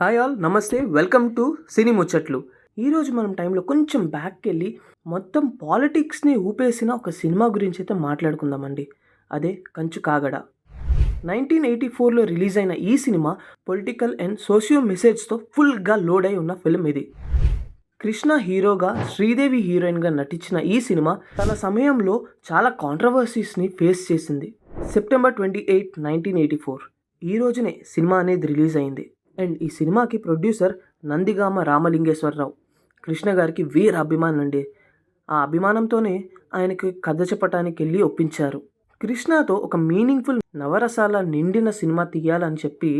Hi all నమస్తే. Welcome to సినీ ముచ్చట్లు. ఈరోజు మనం టైంలో కొంచెం బ్యాక్కి వెళ్ళి మొత్తం పాలిటిక్స్ని ఊపేసిన ఒక సినిమా గురించి అయితే మాట్లాడుకుందామండి. అదే కంచు కాగడ. నైన్టీన్ ఎయిటీ ఫోర్లో రిలీజ్ అయిన ఈ సినిమా పొలిటికల్ అండ్ సోషియో మెసేజ్తో ఫుల్గా లోడ్ అయి ఉన్న ఫిల్మ్ ఇది. కృష్ణ హీరోగా శ్రీదేవి హీరోయిన్గా నటించిన ఈ సినిమా తన సమయంలో చాలా కాంట్రవర్సీస్ని ఫేస్ చేసింది. September twenty eight nineteen eighty four ఈ రోజునే సినిమా అనేది రిలీజ్ అయింది. అండ్ ఈ సినిమాకి ప్రొడ్యూసర్ నందిగామ రామలింగేశ్వరరావు. కృష్ణ గారికి వీర అభిమానం అండి. ఆ అభిమానంతోనే ఆయనకి కథ చెప్పటానికి వెళ్ళి ఒప్పించారు. కృష్ణతో ఒక మీనింగ్ఫుల్ నవరసాల నిండిన సినిమా తీయాలని చెప్పి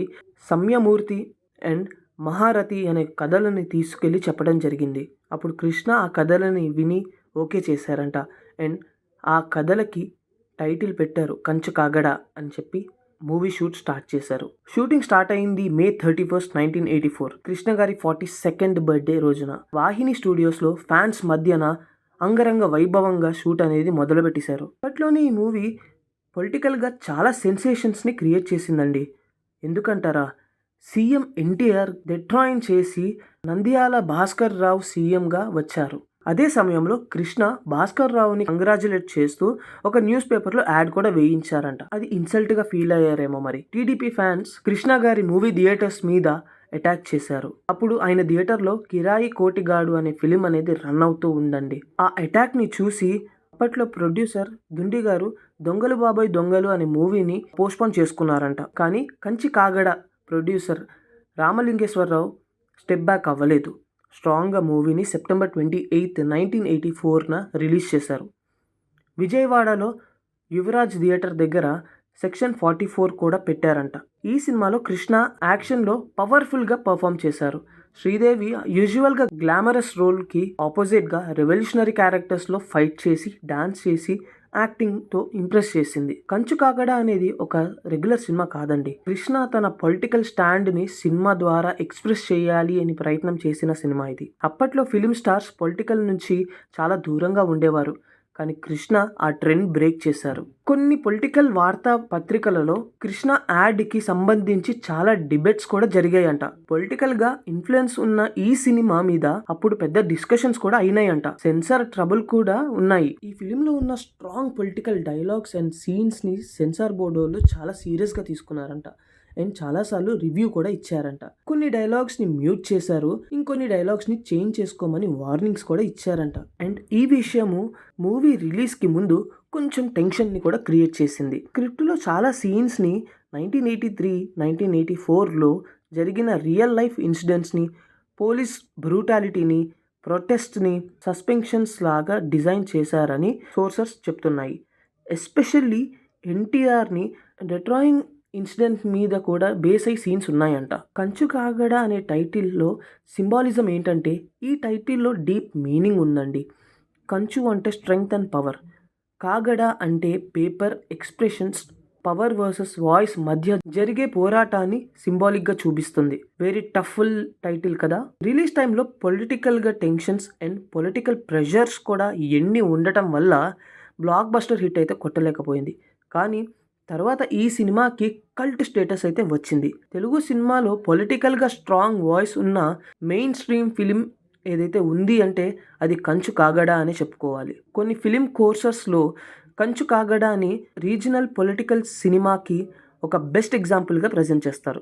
సమ్యమూర్తి అండ్ మహారథి అనే కథలని తీసుకెళ్ళి చెప్పడం జరిగింది. అప్పుడు కృష్ణ ఆ కథలని విని ఓకే చేశారంట. అండ్ ఆ కథలకి టైటిల్ పెట్టారు కంచు కాగడ అని చెప్పి మూవీ షూట్ స్టార్ట్ చేశారు. షూటింగ్ స్టార్ట్ అయింది May thirty first nineteen eighty four. Krishna గారి ఫార్టీ సెకండ్ బర్త్డే రోజున. వాహిని స్టూడియోస్లో ఫ్యాన్స్ మధ్యన అంగరంగ వైభవంగా షూట్ అనేది మొదలుపెట్టేశారు. అప్పట్లోనే ఈ మూవీ పొలిటికల్గా చాలా సెన్సేషన్స్ని క్రియేట్ చేసిందండి. ఎందుకంటారా? సీఎం ఎన్టీఆర్ డెట్రాయిన్ చేసి నంద్యాల భాస్కర్ రావు సీఎంగా వచ్చారు. అదే సమయంలో కృష్ణ భాస్కర్ రావుని కంగ్రాచులేట్ చేస్తూ ఒక న్యూస్ పేపర్లో యాడ్ కూడా వేయించారంట. అది ఇన్సల్ట్గా ఫీల్ అయ్యారేమో మరి. టీడీపీ ఫ్యాన్స్ కృష్ణ గారి మూవీ థియేటర్స్ మీద అటాక్ చేశారు. అప్పుడు ఆయన థియేటర్లో కిరాయి కోటిగాడు అనే ఫిలిం అనేది రన్ అవుతూ ఉందండి. ఆ అటాక్ని చూసి అప్పట్లో ప్రొడ్యూసర్ దుండి గారు దొంగలు బాబాయ్ దొంగలు అనే మూవీని పోస్ట్పోన్ చేసుకున్నారంట. కానీ Kanchi Kagada producer Ramalingeswararao step back అవ్వలేదు. స్ట్రాంగ్గా మూవీని September twenty eighth nineteen eighty ఫోర్న release చేశారు. విజయవాడలో యువరాజ్ థియేటర్ దగ్గర సెక్షన్ ఫార్టీ ఫోర్ కూడా పెట్టారంట. ఈ సినిమాలో కృష్ణ యాక్షన్లో పవర్ఫుల్గా పర్ఫామ్ చేశారు. శ్రీదేవి యూజువల్గా గ్లామరస్ రోల్కి ఆపోజిట్గా రెవల్యూషనరీ క్యారెక్టర్స్లో ఫైట్ చేసి డాన్స్ చేసి యాక్టింగ్తో ఇంప్రెస్ చేసింది. కంచు కాకడ అనేది ఒక రెగ్యులర్ సినిమా కాదండి. కృష్ణ తన పొలిటికల్ స్టాండ్ని సినిమా ద్వారా ఎక్స్ప్రెస్ చేయాలి అని ప్రయత్నం చేసిన సినిమా ఇది. అప్పట్లో ఫిలిం స్టార్స్ పొలిటికల్ నుంచి చాలా దూరంగా ఉండేవారు. కానీ కృష్ణ ఆ ట్రెండ్ బ్రేక్ చేశారు. కొన్ని పొలిటికల్ వార్తా పత్రికలలో కృష్ణ యాడ్కి సంబంధించి చాలా డిబేట్స్ కూడా జరిగాయంట. పొలిటికల్గా ఇన్ఫ్లుయెన్స్ ఉన్న ఈ సినిమా మీద అప్పుడు పెద్ద డిస్కషన్స్ కూడా అయినాయంట. సెన్సార్ ట్రబుల్ కూడా ఉన్నాయి. ఈ ఫిలిం లో ఉన్న స్ట్రాంగ్ పొలిటికల్ డైలాగ్స్ అండ్ సీన్స్ని సెన్సార్ బోర్డు చాలా సీరియస్గా తీసుకున్నారంట. అండ్ చాలాసార్లు రివ్యూ కూడా ఇచ్చారంట. కొన్ని డైలాగ్స్ని మ్యూట్ చేశారు ఇంకొన్ని డైలాగ్స్ని చేంజ్ చేసుకోమని వార్నింగ్స్ కూడా ఇచ్చారంట. అండ్ ఈ విషయము మూవీ రిలీజ్కి ముందు కొంచెం టెన్షన్ని కూడా క్రియేట్ చేసింది. స్క్రిప్ట్లో చాలా సీన్స్ని nineteen eighty three nineteen eighty ఫోర్లో జరిగిన రియల్ లైఫ్ ఇన్సిడెంట్స్ని పోలీస్ బ్రూటాలిటీని ప్రొటెస్ట్ని సస్పెన్షన్స్ లాగా డిజైన్ చేశారని సోర్సెస్ చెప్తున్నాయి. ఎస్పెషల్లీ ఎన్టీఆర్ని డెట్రాయింగ్ ఇన్సిడెంట్ మీద కూడా బేస్ అయి సీన్స్ ఉన్నాయంట. కంచు కాగడ అనే టైటిల్లో సింబాలిజం ఏంటంటే ఈ టైటిల్లో డీప్ మీనింగ్ ఉందండి. కంచు అంటే స్ట్రెంగ్త్ అండ్ పవర్. కాగడ అంటే paper expressions power versus voice మధ్య జరిగే పోరాటాన్ని సింబాలిక్గా చూపిస్తుంది. వెరీ టఫుల్ టైటిల్ కదా. రిలీజ్ టైంలో పొలిటికల్గా టెన్షన్స్ అండ్ పొలిటికల్ ప్రెషర్స్ కూడా ఎన్ని ఉండటం వల్ల బ్లాక్ బస్టర్ హిట్ అయితే కొట్టలేకపోయింది. కానీ తర్వాత ఈ సినిమాకి కల్ట్ స్టేటస్ అయితే వచ్చింది. తెలుగు సినిమాలో పొలిటికల్గా స్ట్రాంగ్ వాయిస్ ఉన్న మెయిన్ స్ట్రీమ్ ఫిలిం ఏదైతే ఉంది అంటే అది కంచు కాగడ అని చెప్పుకోవాలి. కొన్ని ఫిలిం కోర్సెస్లో కంచు కాగడ అని రీజనల్ పొలిటికల్ సినిమాకి ఒక బెస్ట్ ఎగ్జాంపుల్గా ప్రజెంట్ చేస్తారు.